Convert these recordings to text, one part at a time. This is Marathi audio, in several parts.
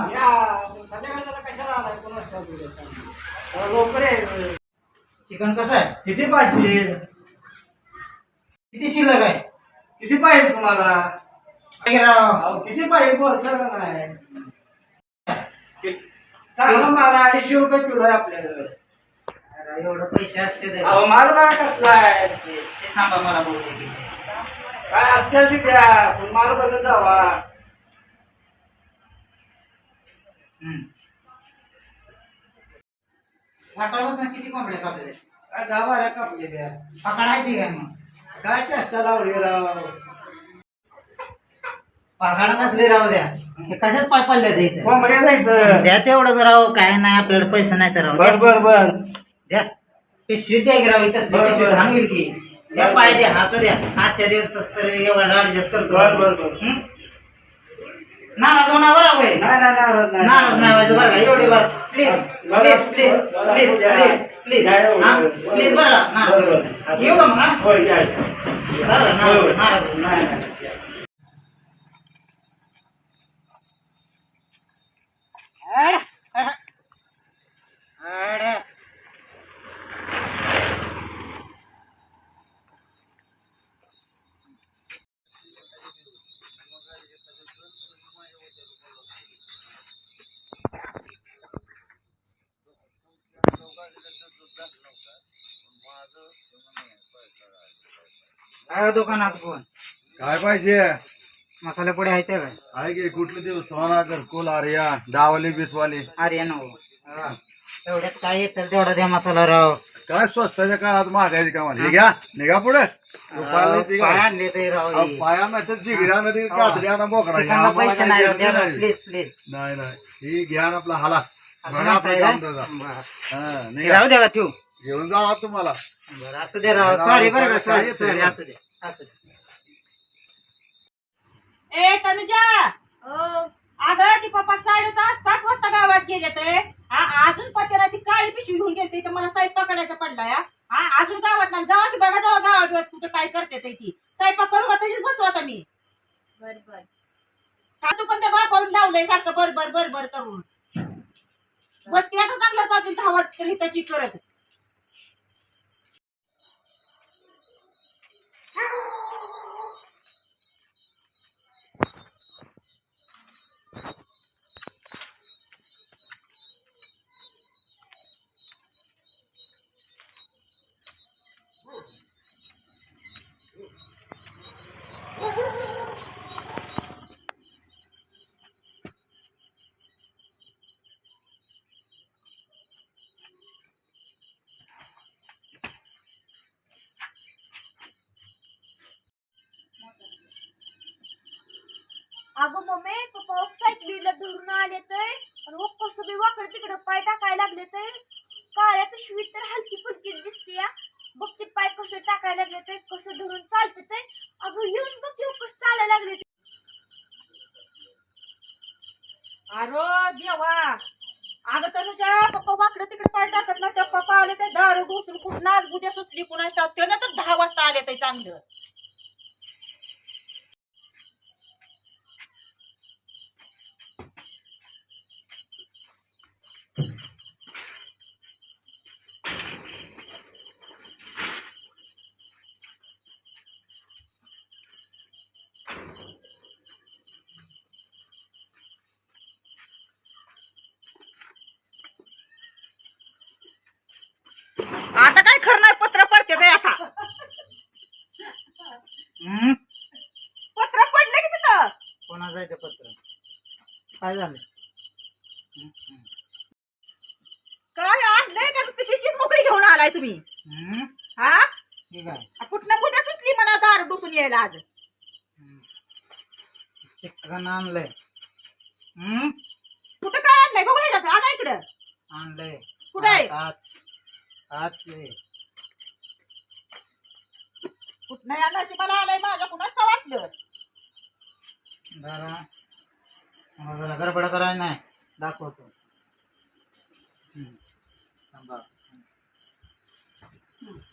या कशाला आलाय? कोणाच लवकर आहे चिकन कसं आहे? किती पाहिजे? किती शिल्लक आहे? किती पाहिजे तुम्हाला? किती पाहिजे? बोलचा का नाही? चांगला माल अडीचशे रुपये किलो आहे आपल्याकडे. अरे, एवढं पैसे असते ते. अहो माल बघा कसला आहे. थांबा मला बोलू दे. काय असतील माल बघत जावा. हम्म. सकाळपासून किती कोंबड्या दहा बारा पकड आहे ती काय मग. काय चेष्टा लावली राव? पगाड नसले राहू द्या. हे कशाच पाय ते इथे? कोंबड्या जायचं द्या तेवढं राव काय नाही आपल्याकडे पैसे नाही तर राव. बर बर बर. द्या. पिशवी द्या की राव कसली बरं, पिशवी बरं. थांबेल की. द्या पाय द्या हसू द्या. आजच्या दिवस कसं तरी एवढा राडजस करतो. बर बर बर. हं? नाराज होणार बरं होय नाही नाही नाराज नाही नाराज नाही व्हायचं बरं का एवढी बरं please please please please please please हा प्लीज बरं का? नाराज येऊ का मग हा? होय या. बरं नाराज नाराज नाही नाही अरे. काय दुकानात कोण काय पाहिजे मसाले पुढे आहेत ते काय आहे की कुठले दिवस सोना घरकुल आर्या दहावाली वीसवाली अरे नो एवढ्यात काय येतं तेवढा द्या मसाला राव काय स्वस्ताच्या काळात महागायची कामाला हे घ्या निघा पुढे पाय काय? आणले ते राव अहो, पाया नाही तर जिगऱ्या नाही कादऱ्या ना बोकडा घ्या. चिकनला आम्हाला पैसे नाही राव नाही. प्लीज प्लीज नाही नाही ही घ्या ना आपला हाला असं बघा आपलं म्हणताय काम का? त्याचा. बरं. हे निघा. राहू द्या का ठेवू घेऊन जावा तुम्हाला. बरं असू दे राव. राव, सॉरी बरं का? काय सॉरी येतंय सॉरी राव? असू दे असू दे. ए तनुजा! अगं ती पप्पा साडेसात सात वाजता गावात गेले ते. अजून पत्याला ती काळी पिशवी घेऊन गेलते तर मला स्वयंपाक करायचा पडला या हा अजून गावात नाही जावा की बघा जावा गावात बिवात कुठं काय करते ते ती. स्वयंपाक करू का? तशीच बसू आता मी. बर बर. का तू पण त्या बापावून लावलंय सारखं बर बर बर बर करून? बसते आता चांगला चालतील तरी तशी करत. Thank you. मम्मी पप्पा सायकलीला धरून आले तर आणि ओप्पा सगळे वाकड तिकडं पाय टाकायला लागले तर काळ्या पिशवीत तर हलकी फुलकी दिसते या. बघ ते पाय कसं टाकायला लागले तर कसं धरून चालते ते. अगं येऊन बघ येऊ कसं चालायला लागले ते. अरे देवा. अगं तनुजा पप्पा वाकडं तिकडे पाय टाकत ना त्या पप्पा आले ते दारू घुसून कुठं नाच बुद्या सुचली कुणाच्या टाकते ना तर दहा वाजता आले ते चांगलं. आता काय खरं नाही पत्र पडते ते आता. पत्र पडले की तिथं? कोणा जायचं पत्र? काय झालं? काय आणलंय का ती पिशवीत मोकळी घेऊन आलाय तुम्ही? हं? हा ठीक आहे कुठनं बुद्या सुचली म्हणा दारू डुकून यायला आज? चिकन आणलंय. हं? कुठं काय आणलंय? बघू ह्याच्यात आणा इकडं. आणलंय. कुठं आहे? आत आत. ते. कुठनं या नशिबाला आलंय माझ्या. कुणाच वाचलं जरा मला जरा गडबड करायला नाही. दाखवतो. हं.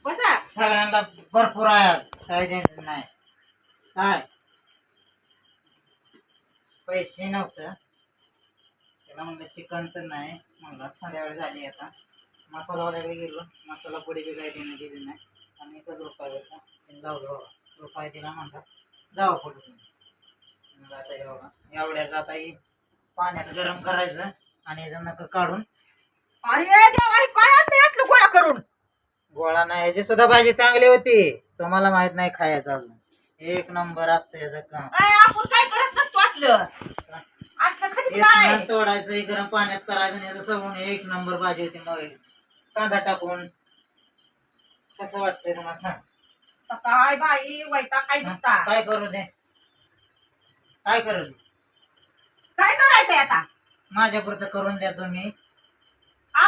बसा. सगळ्यांना भरपूर आहे काही टेन्शन नाही. काय? पैसे नव्हतं. आता म्हणलं चिकन तर नाही. म्हणलं संध्याकाळी झाली आता. मसालावाल्याकडे गेलो. मसाला पुडी बी काही देणे दिली नाही. आणि एकच रुपया घेतला. त्यांनी लावलं रुपया दिला म्हणतात जावा पुढे. तुम्ही मग आता हे बघा. एवढ्याच आता ही पाण्यात गरम करायचं. आणि याचं नका काढून अरे देवा काय असलं गोळा करून? गोळा नाही याची सुद्धा भाजी चांगली होती. तुम्हाला माहीत नाही खायचं अजून. एक नंबर असतं याचं काम. काय आपण काय करत नसतो असलं. असलं एक तोडायचं हे गरम पाण्यात करायचं आणि याचं सगळं एक नंबर भाजी होती मग. कांदा टाकून. कसं वाटतंय तुम्हाला सांग? काय बाई वैता काय हं? नुसता? काय करू दे? काय करू दे? काय करायचंय आता? माझ्या पुरतं करून द्या तुम्ही.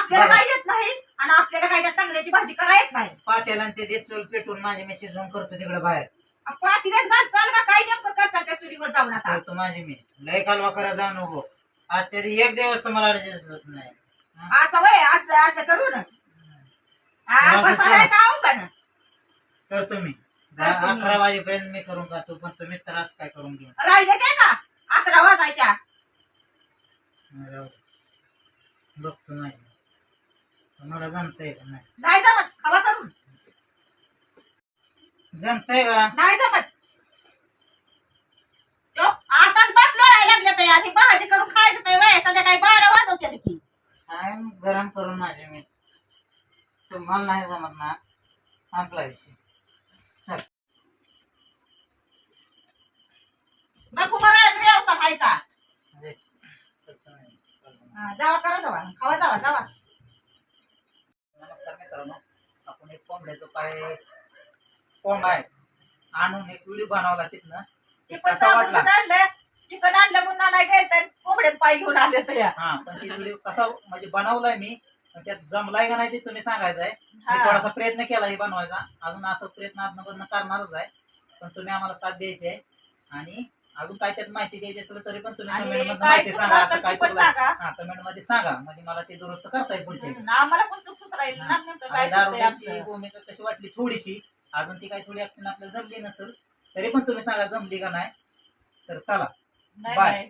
आपल्याला. काय येत नाही आणि आपल्याला काय त्या टांगण्याची भाजी करा येत नाही. पात्याला आणि ते देत चूल पेटून माझी मी शिजवून करतो तिकडे बाहेर. पातीलाच घाल चाल का? काय नेमकं करतात त्या चुलीवर जाऊन आता? करतो माझी मी. लय कालवा करा जाऊ नको. आजच्या दिवशी एक दिवस तुम्हाला अडजस्ट होत नाही. असं वय असं असं करून हा, बसा का औसानं? करतो मी. दहा करतो मी. अकरा वाजेपर्यंत मी करून खातो पण तुम्ही त्रास काय करून घेऊ? राहिले ते का? अकरा वाजायच्या. दे. बघतो नाही तुम्हाला जमतंय का नाही? नाही जमत. खावा करून. जमतंय का? नाही जमत. तो आताच बाप लोळायला लागले ते आणि भाजी करून खायचं ते वय संध्याकाळी बारा वाजवते की काय गरम करून माझे मी. तुम्हाला नाही जमत ना? आपला विषय चल. नको मला व्यवस्था आहे का. करतो नाही. हा, जावा करा जावा. खावा जावा जावा. कोंबड्याचं पाय. कोंब आहे. आणून एक व्हिडिओ बनवला तिथनं. ते पण कसा वाटला? कसं आणलं चिकन आणलं म्हणून नाही गेलं तर कोंबड्याच पाय घेऊन आले तर या. हा पण ती व्हिडिओ कसा म्हणजे बनवलाय मी पण त्यात जमलाय का नाही ते तुम्ही सांगायचंय. मी हा. थोडासा प्रयत्न केला हे बनवायचा. अजून असं प्रयत्न आत्मबंध करणारच आहे. पण तुम्ही आम्हाला साथ द्यायची आहे. आणि अजून काय त्यात माहिती द्यायची असेल तरी पण तुम्ही आणि कमेंटमध्ये काय माहिती चुकलं सांगा असं असेल काय ते पण चुकलं सांगा. हा कमेंटमध्ये सांगा म्हणजे मला ते दुरुस्त करता येईल पुढच्या वेळी. हम्म, आम्हाला पण चुक सुत राहील ना नेमकं काय आणि चुकतंय दारुड्याची आमचं. भूमिका कशी वाटली थोडीशी अजून ती काही थोडी ऍक्टिंग आपल्याला जमली नसेल तरी पण तुम्ही सांगा जमली का नाही तर चला नाही बाय. नाही